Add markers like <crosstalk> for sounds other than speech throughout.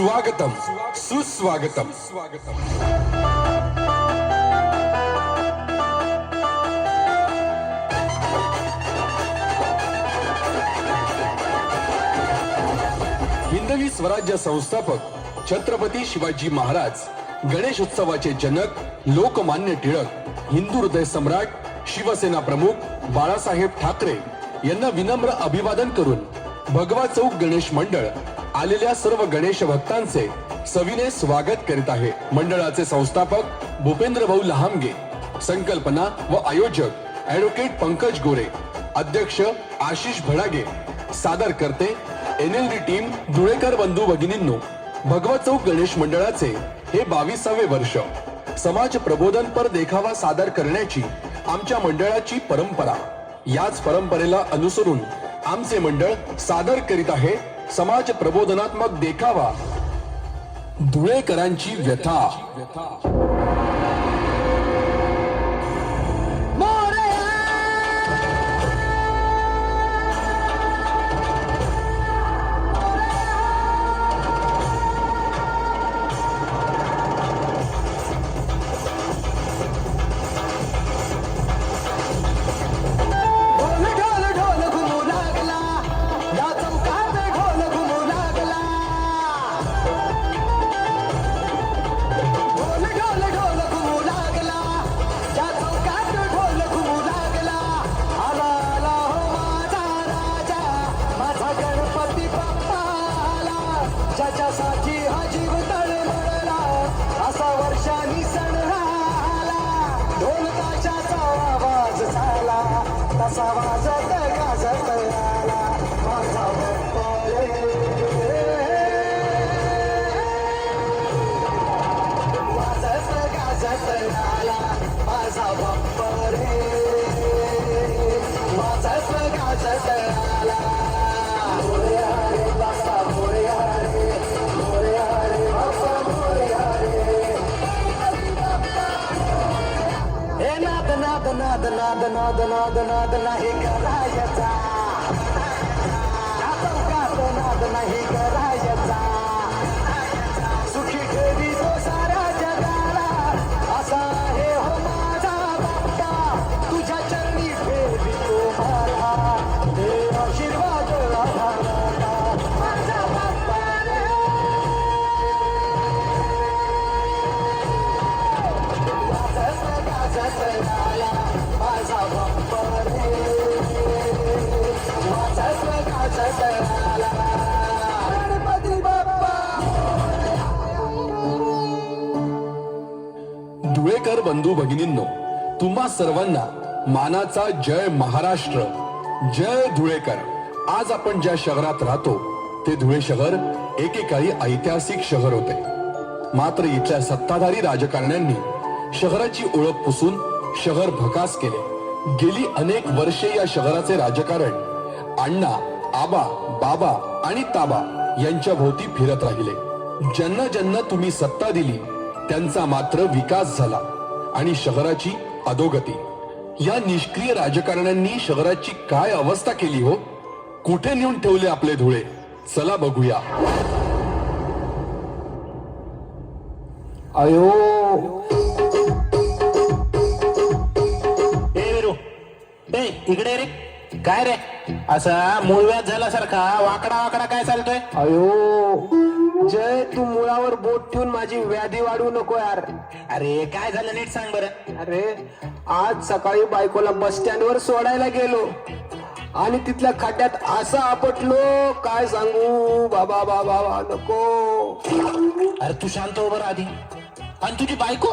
स्वागतम सुस्वागतम. स्वागतम हिंदवी स्वराज्य संस्थापक छत्रपती शिवाजी महाराज गणेश उत्सवाचे जनक लोकमान्य टिळक हिंदू हृदय सम्राट शिवसेना प्रमुख बाळासाहेब ठाकरे यांना विनम्र अभिवादन करून भगवा चौक गणेश मंडळ आलेल्या सर्व गणेश भक्तांचे सविने स्वागत करीत आहे. मंडळाचे संस्थापक भूपेंद्र भाऊ लहामगे संकल्पना व आयोजक ऍडव्होकेट पंकज गोरे अध्यक्ष आशिष भडागे सादर करते एनएलडी टीम धुळेकर बंधू भगिनींनो भगवत चौक गणेश मंडळाचे हे बावीसावे वर्ष. समाज प्रबोधनपर देखावा सादर करण्याची आमच्या मंडळाची परंपरा. याच परंपरेला अनुसरून आमचे मंडळ सादर करीत आहे समाज प्रबोधनात्मक देखावा. धुळेकरांची व्यथा. तसा वाजत नाही बंधू भगिनींनो तुम्हा सर्वांना मानाचा जय महाराष्ट्र जय धुळेकर. आज आपण ज्या शहरात राहतो ते धुळे शहर एकेकाळी ऐतिहासिक शहर होते. मात्र इथल्या सत्ताधारी राजकारण्यांनी शहराची ओळख पुसून शहर भकास केले. गेली अनेक वर्षे या शहराचे राजकारण अण्णा आबा बाबा आणि ताबा यांच्या भोवती फिरत राहिले. ज्यांना ज्यांना तुम्ही सत्ता दिली त्यांचा मात्र विकास झाला. आणि शहराची अधोगती. या निष्क्रिय राजकारण्यांनी शहराची काय अवस्था केली हो? कुठे नेऊन ठेवले आपले धुळे? चला बघूया. अयो. ए विरू. ए इकडे रे. काय रे? असा मूळव्याध झाल्यासारखा वाकडा वाकडा काय चालतोय? अयो. जय तू मुळावर बोट ठेवून माझी व्याधी वाढवू नको यार. अरे काय झालं नीट सांग बरं. अरे आज सकाळी बायकोला बस स्टँड वर सोडायला गेलो. आणि तिथल्या खड्ड्यात असं आपटलो काय सांगू? बाबा बाबा बा, नको. अरे तू शांत हो बरं आधी. आणि तुझी बायको?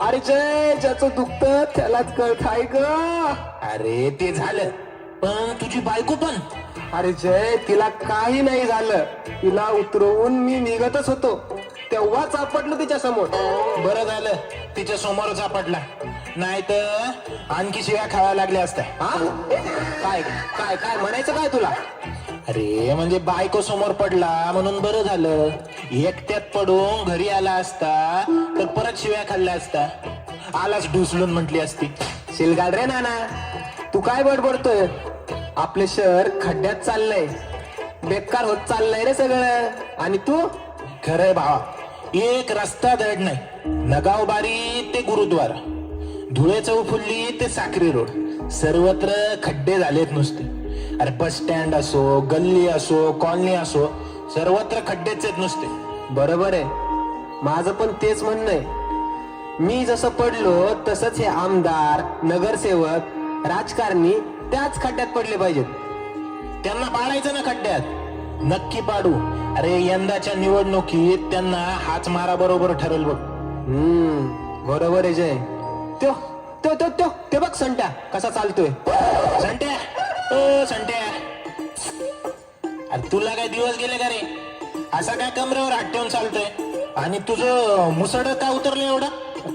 अरे जय ज्याचं दुखत त्यालाच कळत आहे ग. अरे ते झालं. पण तुझी बायको पण. अरे जय तिला काही नाही झालं. तिला उतरवून मी निघतच होतो. तेव्हाच आपटलो तिच्या समोर. बरं झालं. तिच्या समोरच आपटला नाही तर आणखी शिव्या खाव्या लागल्या असत्या. हा? काय काय काय म्हणायचं काय तुला? अरे म्हणजे बायको समोर पडला म्हणून बरं झालं. एकट्यात पडून घरी आला असता तर परत शिव्या खाल्ल्या असता आलाच ढुसलून म्हटली असती. शिलगाड रे नाना तू काय बडबडतोय? आपले शहर खड्ड्यात चाललंय. बेकार होत चाललंय रे सगळं. आणि तू? खरंय भावा. एक रस्ता धड नाही. नगावबारी ते गुरुद्वारा. धुळे चौफुल्ली ते साखरी रोड. सर्वत्र खड्डे झालेत नुसते. अरे बस स्टँड असो गल्ली असो कॉलनी असो सर्वत्र खड्डेच आहेत नुसते. बरोबर आहे. माझं पण तेच म्हणणं आहे. मी जसं पडलो तसंच हे आमदार नगरसेवक राजकारणी त्याच खड्ड्यात पडले पाहिजेत. त्यांना पाडायचं ना खड्ड्यात. नक्की पाडू. अरे यंदाच्या निवडणुकीत त्यांना हाच मारा बरोबर ठरेल बघ. हम्म बरोबर आहे जय. त्यो त्यो त्यो त्यो ते बघ संट्या कसा चालतोय. संट्या ओ संट्या. अरे तुला काय दिवस गेले का रे? असा काय कमरेवर हात ठेवून चालतोय? आणि तुझं मुसड का उतरलं एवढं?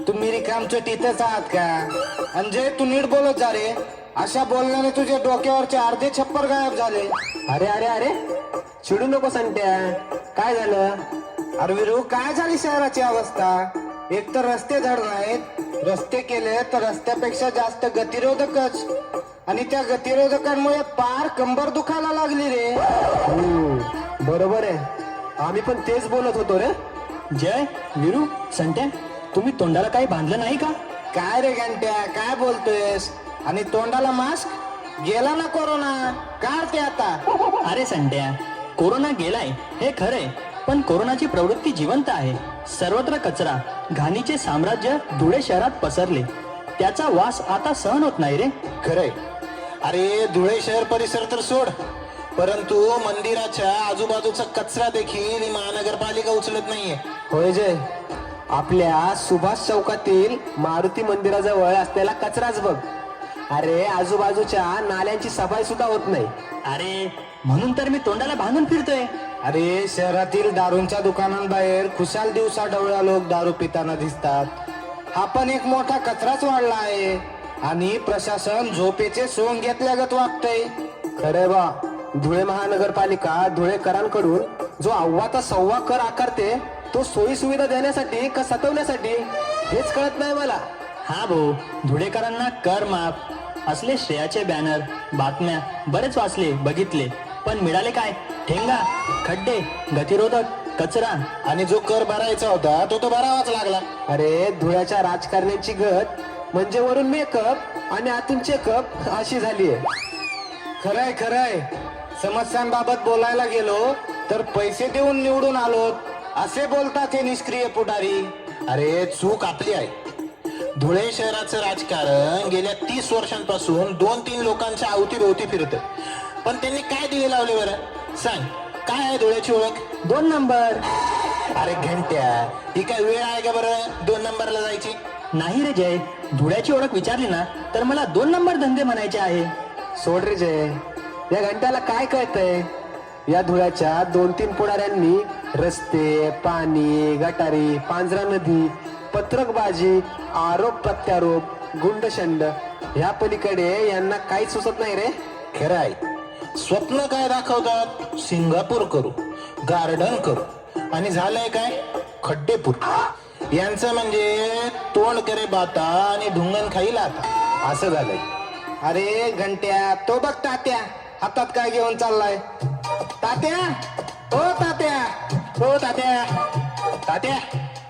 तुम्ही रिकामच्या तिथेच आहात का? अंजय तू नीट बोलत जा रे. अशा बोलण्याने तुझ्या डोक्यावरचे अर्धे छप्पर गायब झाले. अरे अरे अरे. चिडू नको संट्या काय झालं? अरे विरू काय झाली शहराची अवस्था? एक तर रस्ते धड नाहीत. रस्ते केले तर रस्त्यापेक्षा जास्त गतिरोधकच. आणि त्या गतिरोधकांमुळे पार कंबर दुखायला लागली रे. बरोबर आहे. आम्ही पण तेच बोलत होतो रे. जय विरू संट्या तुम्ही तोंडाला काही बांधलं नाही का? काय रे घंट्या काय बोलतोयस? आणि तोंडाला मास्क? गेला ना कोरोना. काढ ते आता? अरे संट्या कोरोना गेलाय हे खरंय पण कोरोनाची प्रवृत्ती जिवंत आहे. सर्वत्र कचरा घाणीचे साम्राज्य धुळे शहरात पसरले. त्याचा वास आता सहन होत नाही रे. खरंय. अरे धुळे शहर परिसर तर सोड. परंतु मंदिराच्या आजूबाजूचा कचरा देखील महानगरपालिका उचलत नाहीये. होय जय. आपल्या सुभाष चौकातील मारुती मंदिराजवळ असलेला कचराच बघ. अरे आजूबाजूच्या नाल्यांची सफाई सुद्धा होत नाही. अरे म्हणून तर मी तोंडाला बांधून फिरतोय. अरे शहरातील दारूंच्या दुकानांबाहेर खुशाल दिवसा डवळ्या लोक दारू पिताना दिसतात. हा पण एक मोठा कचराच वाढला आहे. आणि प्रशासन झोपेचे सोंग घेतल्यागत वागतंय. खरंय बा धुळे महानगरपालिका धुळेकरांकडून जो अव्वाचा सव्वा कर आकारते तो सोयी सुविधा देण्यासाठी का सतवण्यासाठी हेच कळत नाही मला. हा भाऊ धुळेकरांना कर माफ. असले श्रेयाचे बॅनर बातम्या बरेच वाचले बघितले. पण मिळाले काय? ठेंगा खड्डे गतिरोधक कचरा आणि जो कर भरायचा होता तो तो भरावाच लागला. अरे धुळ्याच्या राजकारण्याची गत म्हणजे वरून मेकअप आणि आतून चेकअप अशी झालीये खरंय खरंय. समस्यांबाबत बोलायला गेलो तर पैसे देऊन निवडून आलो असे बोलतात हे निष्क्रिय पुढारी. अरे चूक आपली आहे. धुळे शहराचं राजकारण गेल्या तीस वर्षांपासून दोन तीन लोकांच्या अवतीभोवती फिरत. पण त्यांनी काय दिवे लावले बरं? सांग. काय आहे धुळ्याची ओळख? दोन नंबर. अरे घंट्या. ही काय वेळ आहे का बरं दोन नंबरला जायची? नाही रे जय. धुळ्याची ओळख विचारली ना तर मला दोन नंबर धंदे म्हणायचे आहे. सोड रे जय. या घंट्याला काय कळतंय? या धुळ्याच्या दोन तीन पुढाऱ्यांनी रस्ते पाणी गटारी पांजरा नदी पत्रकबाजी आरोप प्रत्यारोप गुंडशंड ह्या पलीकडे यांना काहीच सुचत नाही रे. खरं आहे. स्वप्न काय दाखवतात? सिंगापूर करू गार्डन करू. आणि झालंय काय? खड्डेपूर. यांचं म्हणजे तोंड करे बाता आणि ढुंगण खाईल आता असं झालंय. अरे घंट्या तो बघ तात्या. हातात काय घेऊन चाललाय? तात्या? ओ तात्या. हो तात्या. तात्या.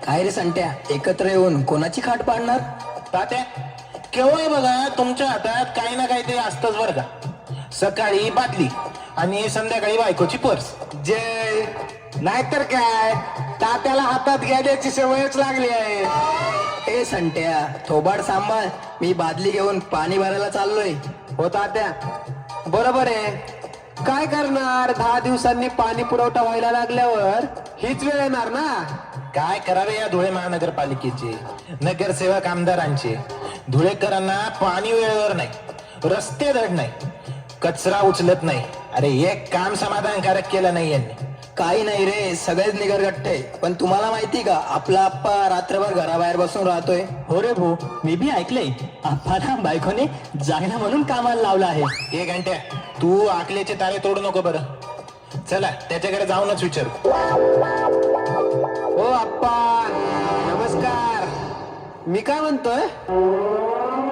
काय रे संट्या? एकत्र येऊन कोणाची खाट पाडणार? तात्या केव्हा बघा तुमच्या हातात काही ना काहीतरी असतच बरं का. सकाळी बाटली आणि संध्याकाळी बायकोची पर्स. जय. नाहीतर काय? तात्याला हातात घ्यायची सवयच लागली आहे. ए संट्या थोबाड सांभाळ. मी बादली घेऊन पाणी भरायला चाललोय. होता त्या बरोबर आहे. काय करणार? दहा दिवसांनी पाणी पुरवठा व्हायला लागल्यावर हीच वेळ येणार ना? काय करावे या धुळे महानगरपालिकेचे? नगरसेवक आमदारांचे. धुळेकरांना पाणी वेळेवर नाही रस्ते धड नाही कचरा उचलत नाही. अरे एक काम समाधानकारक केलं नाही यांनी. काही नाही रे सगळेच निगरगट्टे. पण तुम्हाला माहिती का आपला आप्पा रात्रभर घराबाहेर बसून राहतोय. हो रे भो मी बी ऐकलंय. आप्पाला बायकोने जायला म्हणून कामाला लावलं आहे. एक घंट्या तू आकल्याचे तारे तोडू नको बरं. चला त्याच्याकडे जाऊनच विचारू. हो आप्पा. नमस्कार. मी काय म्हणतोय?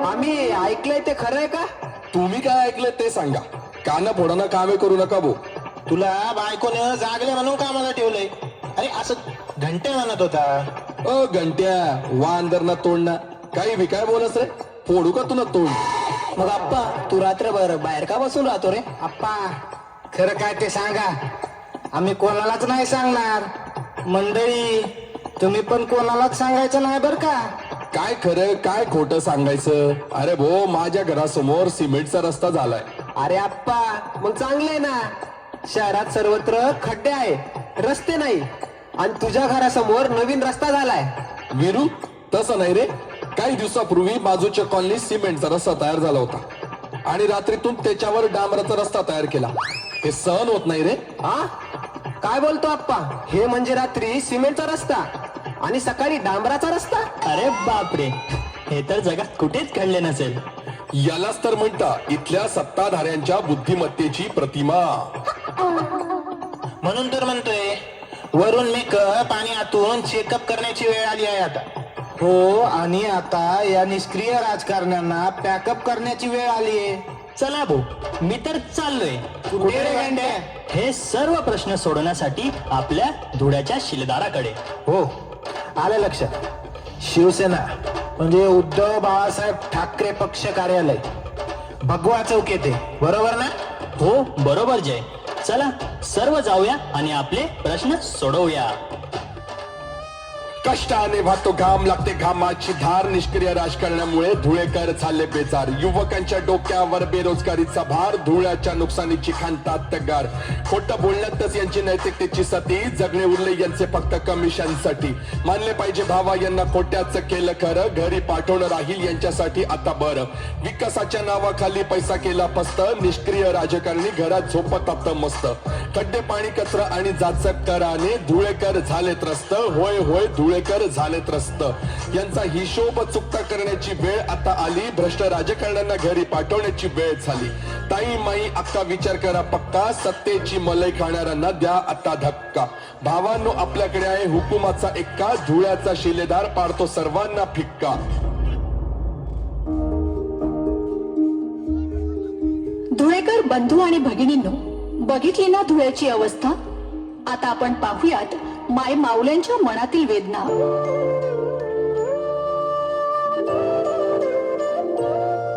आम्ही ऐकलंय ते खरंय का? तुम्ही काय ऐकलं ते सांगा. कानं फोडानं कामे करू नका भो. तुला बायकोनं जागले म्हणून कामाला ठेवलंय. अरे असं घंटे म्हणत होता. अ घंट्या. वांदर ना तोंड ना. काही बी काय बोलस रे? फोडू का तुला तोंड? मग आप्पा तू रात्रभर बाहेर का बसून राहतो रे? आप्पा खरं काय ते सांगा. आम्ही कोणालाच नाही सांगणार. मंडळी तुम्ही पण कोणालाच सांगायचं नाही बर का? काय खरं काय खोटं सांगायचं? अरे भो माझ्या घरासमोर सिमेंटचा रस्ता झालाय. अरे आप्पा मग चांगले ना? शहरात सर्वत्र खड्डे आहे रस्ते नाही आणि तुझ्या घरासमोर नवीन रस्ता झालाय. विरू तसं नाही रे. काही दिवसापूर्वी बाजूच्या कॉलनीत सिमेंटचा रस्ता तयार झाला होता. आणि रात्रीतून त्याच्यावर डांबराचा रस्ता तयार केला. हे सहन होत नाही रे. हा काय बोलतो आप्पा? हे म्हणजे रात्री सिमेंटचा रस्ता आणि सकाळी डांबराचा रस्ता? अरे बापरे. हे तर जगात कुठेच घडले नसेल. यालाच तर म्हणता इथल्या सत्ताधाऱ्यांच्या बुद्धिमत्तेची प्रतिमा. म्हणून तर म्हणतोय वरून मेकअप आणि आतून चेकअप करण्याची वेळ आली आहे आता. हो आणि आता या निष्क्रिय राजकारण्यांना पॅकअप करण्याची वेळ आलीये चला भाऊ मी तर चाललोय. कुठे रे गंड्या? हे सर्व प्रश्न सोडवण्यासाठी आपल्या धुळ्याच्या शिलेदाराकडे. हो आलं लक्षात शिवसेना म्हणजे उद्धव बाळासाहेब ठाकरे पक्ष कार्यालय. भगवा चौक येते बरोबर ना? हो बरोबर जय. चला सर्व जाऊया आणि आपले प्रश्न सोडवूया. कष्टाने वाहतो घाम लागते घामाची धार निष्क्रिय राजकारणामुळे धुळेकर झाले बेजार. युवकांच्या डोक्यावर बेरोजगारीचा भार धुळ्याच्या नुकसानीची खांतात तगार. खोटं बोलण्यातच यांची नैतिकतेची सती जगणे उरले यांचे फक्त कमिशनसाठी. मानले पाहिजे भावा यांना खोट्याच केलं खरं घरी पाठवणं राहील यांच्यासाठी आता बरं. विकासाच्या नावाखाली पैसा केला फस्त निष्क्रिय राजकारणी घरात झोपत आता मस्त. खड्डे पाणी कचरा आणि जाचक कराने धुळेकर झाले त्रस्त. होय होय धुळेकर झाले त्रस्त. यांचा हिशोब चुकता करण्याची वेळ आता आली. भ्रष्ट राजकारण्यांना घरी पाठवण्याची वेळ झाली. ताई माई अक्का विचार करा पक्का. सत्तेची मलई खाणाऱ्यांना द्या आता धक्का. भावांनो आपल्याकडे आहे हुकुमाचा एक्का. धुळ्याचा शिलेदार पाडतो सर्वांना फिक्का. धुळेकर बंधू आणि भगिनींनो बघितली ना धुळ्याची अवस्था? आता आपण पाहूयात माय माऊल्यांच्या मनातील वेदना.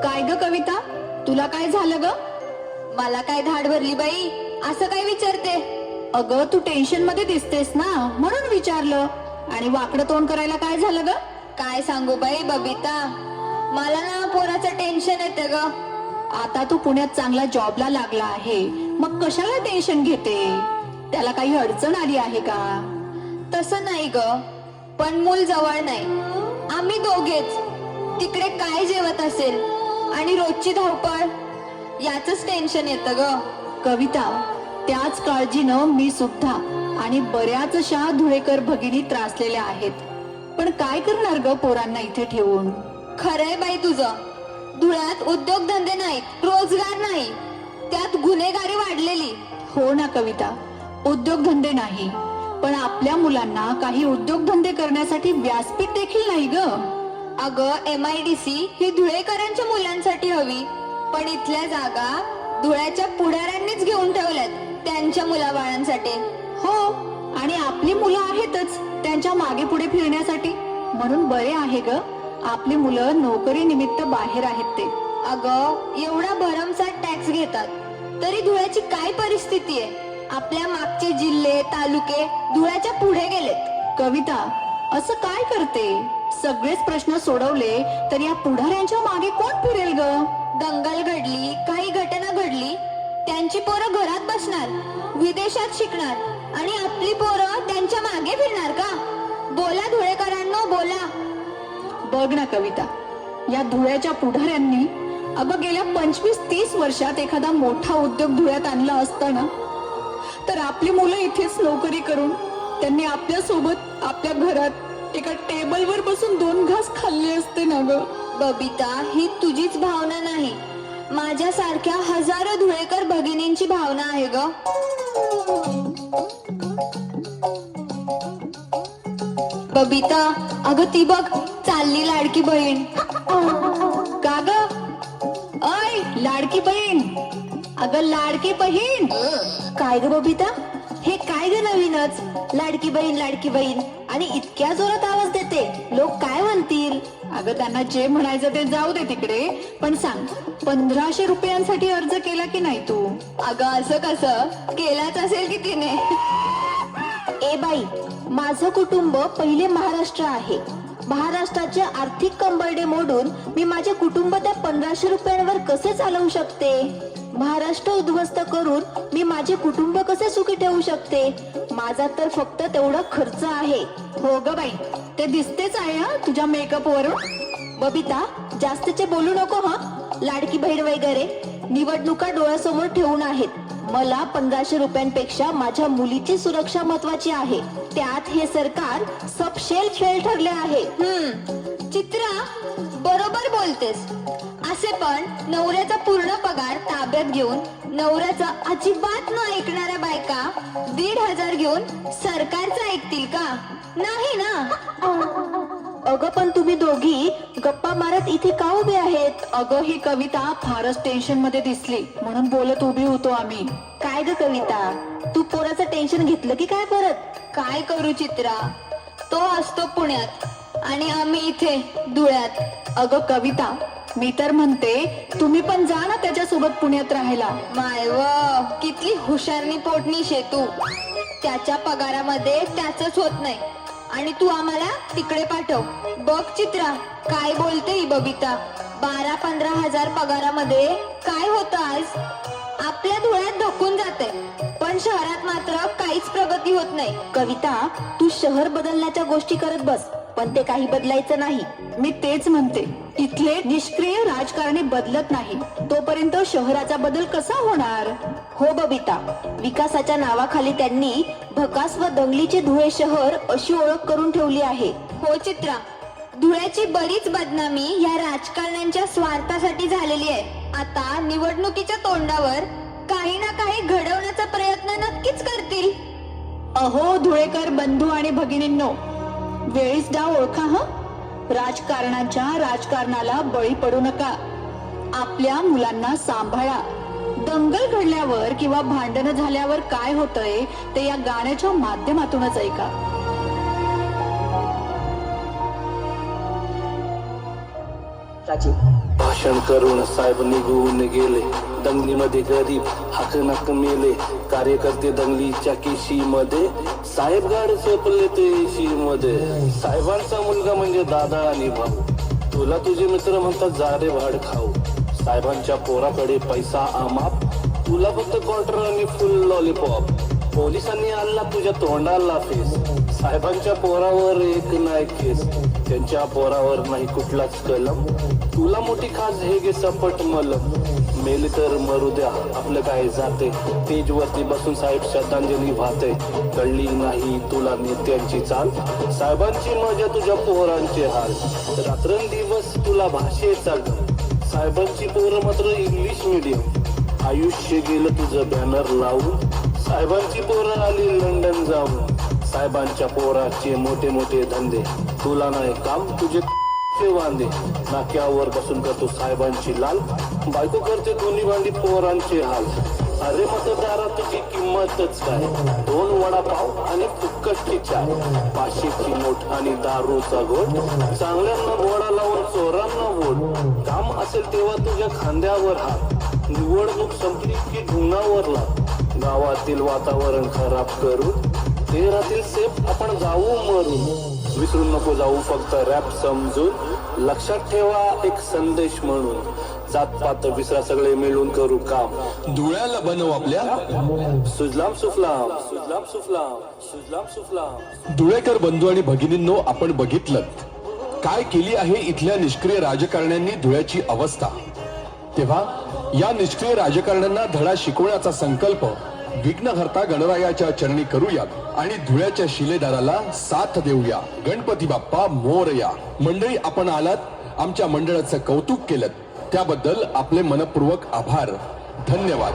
काय ग कविता? तुला काय झालं ग? मला काय धाड भरली बाई? असं काय विचारते? अगं तू टेन्शनमध्ये दिसतेस ना म्हणून विचारलं. आणि वाकडं तोंड करायला काय झालं ग? काय सांगू बाई बबिता? मला ना पोराचं टेन्शन येते ग. आता तू पुण्यात चांगला जॉबला लागला आहे. मग कशाला टेन्शन घेते? त्याला काही अडचण आली आहे का? तसं नाही ग पण मूल जवळ नाही. आम्ही दोघेच. तिकडे काय जेवत असेल? आणि रोजची धावपळ? याच टेन्शन येतं ग. कविता त्याच काळजीनं मी सुद्धा आणि बऱ्याचशा धुळेकर भगिनी त्रासलेल्या आहेत. पण काय करणार ग पोरांना इथे ठेवून? खरंय बाई तुझं. धुळ्यात उद्योगधंदे नाहीत रोजगार नाही. त्यात गुन्हेगारी वाढलेली. हो ना कविता. उद्योगधंदे नाही. पण आपल्या मुलांना काही उद्योगधंदे करण्यासाठी व्यासपीठ देखील नाही ग. अगं एम आय डी सी ही धुळेकरांच्या मुलांसाठी हवी. पण इथल्या जागा धुळ्याच्या पुढाऱ्यांनीच घेऊन ठेवल्यात त्यांच्या मुलाबाळांसाठी. हो आणि आपली मुलं आहेतच त्यांच्या मागे पुढे फिरण्यासाठी. म्हणून बरे आहे ग. आपली मुलं नोकरी निमित्त बाहेर आहेत ते. अगं एवढा भरमसाठ टॅक्स घेतात. तरी धुळ्याची काय परिस्थिती आहे? आपल्या मागचे जिल्हे तालुके धुळ्याच्या पुढे गेलेत. कविता असं काय करते? सगळेच प्रश्न सोडवले तर या पुढाऱ्यांच्या मागे कोण फिरेल ग? दंगल घडली काही घटना घडली त्यांची पोरं घरात बसणार विदेशात शिकणार आणि आपली पोरं त्यांच्या मागे फिरणार का? बोला धुळेकरांनो बोला. बघ ना कविता या धुळ्याच्या पुढाऱ्यांनी अगं गेल्या पंचवीस तीस वर्षात एखादा मोठा उद्योग धुळ्यात आणला असता ना तर आपली मुलं इथेच नोकरी करून त्यांनी आपल्यासोबत आपल्या घरात एका टेबलवर बसून दोन घास खाल्ले असते ना ग. बबिता ही तुझीच भावना नाही. माझ्यासारख्या हजारो धुळेकर भगिनींची भावना आहे ग. बबिता अगं ती बघ चालली लाडकी बहीण. का ग? अय लाडकी बहीण. अगं लाडकी बहीण. काय ग बबिता? हे काय ग नवीनच? लाडकी बहीण लाडकी बहीण. आणि इतक्या जोरात आवाज देते. लोक काय म्हणतील? अगं त्यांना जे म्हणायचं ते जाऊ दे तिकडे. पण सांग पंधराशे रुपयांसाठी अर्ज केला की नाही तू? अगं असं कसं? केलाच असेल की तिने? ए बाई माझं कुटुंब पहिले महाराष्ट्र आहे. महाराष्ट्राचे आर्थिक कंबरडे मोडून मी माझे कुटुंब त्या पंधराशे रुपयांवर कसे चालवू शकते? महाराष्ट्र उद्ध्वस्त करून मी माझे कुटुंब कसे सुखी ठेवू शकते? माझा तर फक्त तेवढा खर्च आहे. हो ग बाई ते दिसतेच आहे हा तुझ्या मेकअप वरून. बबिता जास्तचे बोलू नको हा. लाडकी बहीण वगैरे निवडणुका डोळ्यासमोर ठेवून आहेत. मला पंधराशे रुपयांपेक्षा माझ्या मुलीची सुरक्षा महत्वाची आहे. त्यात हे सरकार सबशेल खेळ ठरले आहे. चित्रा बरोबर बोलतेस. असे पण नवऱ्याचा पूर्ण पगार ताब्यात घेऊन नवऱ्याचा अजिबात न ऐकणाऱ्या बायका दीड हजार घेऊन सरकारचं ऐकतील का? नाही ना? <laughs> अगं पण तुम्ही दोघी गप्पा मारत इथे का उभे आहेत? अगं ही कविता फारच टेन्शनमध्ये दिसली. म्हणून बोलत उभी होतो आम्ही. काय ग कविता? तू पोराचं टेन्शन घेतलं की काय परत? काय करू चित्रा? तो असतो पुण्यात आणि आम्ही इथे धुळ्यात. अगं कविता मी तर म्हणते तुम्ही पण जा ना त्याच्यासोबत पुण्यात राहायला. माय व किती हुशारनी पोटणी शेतू त्याच्या पगारामध्ये त्याच होत नाही. आणि तू आम्हाला तिकडे पाठव. बघ चित्रा काय बोलते ही बबिता. बारा पंधरा हजार पगारामध्ये काय होतं आज? आपल्या धुळ्यात ढकून जाते पण शहरात मात्र काहीच प्रगती होत नाही. कविता तू शहर बदलण्याच्या गोष्टी करत बस पण ते काही बदलायचं नाही. मी तेच म्हणते इथले निष्क्रिय राजकारणी बदलत नाही तोपर्यंत शहराचा बदल कसा होणार? हो बबिता विकासाच्या नावाखाली त्यांनी भकास व दंगलीचे धुळे शहर अशी ओळख करून ठेवली आहे. हो चित्रा. धुळ्याची बरीच बदनामी या राजकारण्यांच्या स्वार्थासाठी झालेली आहे. आता निवडणुकीच्या तोंडावर काही ना काही घडवण्याचा प्रयत्न नक्कीच करतील. अहो धुळेकर बंधू आणि भगिनींनो वेळीच डाव ओळखा ह? राजकारणाच्या राजकारणाला बळी पडू नका. आपल्या मुलांना सांभाळा. दंगल घडल्यावर किंवा भांडण झाल्यावर काय होतंय ते या गाण्याच्या माध्यमातूनच ऐका. भाषण करून साहेब निघून गेले. दंगलीमध्ये गरीब हकनक मेले. कार्यकर्ते दंगलीच्या केशी मध्ये साहेब गाड चपले ते मध्ये साहेबांचा मुलगा म्हणजे दादा आणि भाऊ तुला तुझे मित्र म्हणतात जा रे भाड खाऊ. साहेबांच्या पोराकडे पैसा आमाप. तुला फक्त क्वार्टर आणि फुल लॉलीपॉप पोलिसांनी आणला तुझ्या तोंडाला फेस. साहेबांच्या पोरावर एक नाही केस. त्यांच्या पोरावर नाही कुठलाच कलम. तुला मोठी खास हे गे सपट मलम. मेल तर मरू द्या आपलं काय जाते? तेज वरती बसून साहेब श्रद्धांजली वाहते. कळली नाही तुला नेत्यांची चाल? साहेबांची मजा तुझ्या पोहरांचे हाल. रात्रंदिवस तुला भाषेचा ग साहेबांची पोरं मात्र इंग्लिश मिडियम आयुष्य गेलं तुझं बॅनर लावून. साहेबांची पोरं आली लंडन जाऊन. साहेबांच्या पोराचे मोठे मोठे धंदे. तुला नाही काम तुझे वांदे. नाक्यावर बसून करतो साहेबांची लाल. बायको करते दोन्ही भांडी पोरांचे हाल. अरे मतदाराची तुझी किंमतच काय? दोन वडापाव आणि फुक्कटची चाय पाचशेची नोट आणि दारूचा गोट चांगल्यांना घोडा लावून चोरांना वोट. काम असेल तेव्हा तुझ्या खांद्यावर हात. निवडणूक संपली की ढुंगावर लाग गावातील वातावरण खराब करून शहरातील सेफ आपण जाऊ मरून विसरून नको जाऊ फक्त रॅप समजून. लक्षात ठेवा एक संदेश म्हणून. जात पात विसरा सगळे मिळून करू काम. धुळ्याला बनव आपल्या. सुजलाम सुफलाम. सुजलाम सुफलाम. सुजलाम सुफलाम. धुळेकर बंधू आणि भगिनींनो आपण बघितलं. काय केली आहे इथल्या निष्क्रिय राजकारण्यांनी धुळ्याची अवस्था? तेव्हा या निष्क्रिय राजकारण्यांना धडा शिकवण्याचा संकल्प विघ्नहर्ता गणरायाच्या चरणी करूयात आणि धुळ्याच्या शिलेदाराला साथ देऊया. गणपती बाप्पा मोरया. मंडळी आपण आलात. आमच्या मंडळाचं कौतुक केलं. त्याबद्दल आपले मनपूर्वक आभार. धन्यवाद.